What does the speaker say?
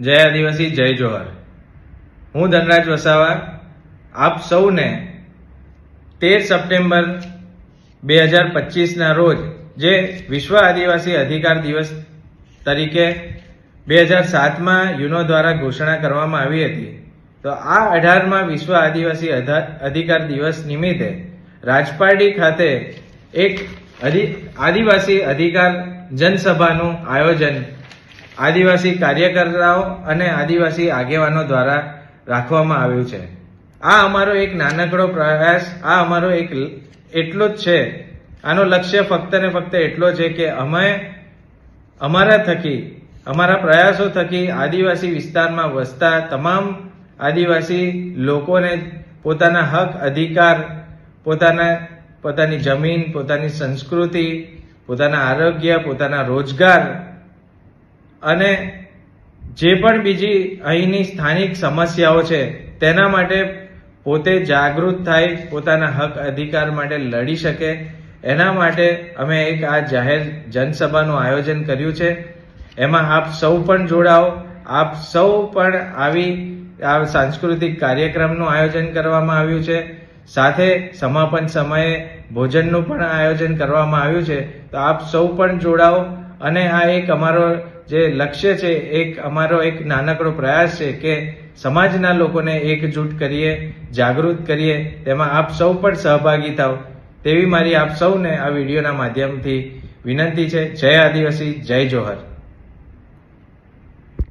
જય આદિવાસી, જય જોહર. હું ધનરાજ વસાવા, આપ સૌને તેર સપ્ટેમ્બર બે હજાર પચીસના રોજ જે વિશ્વ આદિવાસી અધિકાર દિવસ તરીકે બે હજાર સાતમાં યુનો દ્વારા ઘોષણા કરવામાં આવી હતી, તો આ અઢારમાં વિશ્વ આદિવાસી અધા- અધિકાર દિવસ નિમિત્તે રાજપારડી ખાતે એક આદિવાસી અધિકાર જનસભાનું આયોજન આદિવાસી કાર્યકર્તાઓ અને આદિવાસી આગેવાનો દ્વારા રાખવામાં આવ્યું છે. આ અમારો એક નાનકડો પ્રયાસ, આ અમારો એક એટલો જ છે. આનો લક્ષ્ય ફક્ત ને ફક્ત એટલો છે કે અમે અમારા થકી, અમારા પ્રયાસો થકી આદિવાસી વિસ્તારમાં વસતા તમામ આદિવાસી લોકોને પોતાના હક, અધિકાર, પોતાના, પોતાની જમીન, પોતાની સંસ્કૃતિ, પોતાના આરોગ્ય, પોતાના રોજગાર અને જે પણ બીજી અહીંની સ્થાનિક સમસ્યાઓ છે, તેના માટે પોતે જાગૃત થાય, પોતાના હક અધિકાર માટે લડી શકે. એના માટે અમે એક આ જાહેર જનસભાનું આયોજન કર્યું છે. એમાં આપ સૌ પણ જોડાઓ. આપ સૌ પણ આવી આ સાંસ્કૃતિક કાર્યક્રમનું આયોજન કરવામાં આવ્યું છે. સાથે સમાપન સમયે ભોજનનું પણ આયોજન કરવામાં આવ્યું છે. તો આપ સૌ પણ જોડાઓ. અને આ એક અમારો જે લક્ષ્ય છે, એક અમારો એક નાનકડો પ્રયાસ છે કે સમાજના લોકોને એકજૂટ કરીએ, જાગૃત કરીએ, તેમાં આપ સૌ પણ સહભાગી થાવ તેવી મારી આપ સૌને આ વિડીયોના માધ્યમથી વિનંતી છે. જય આદિવાસી, જય જોહર.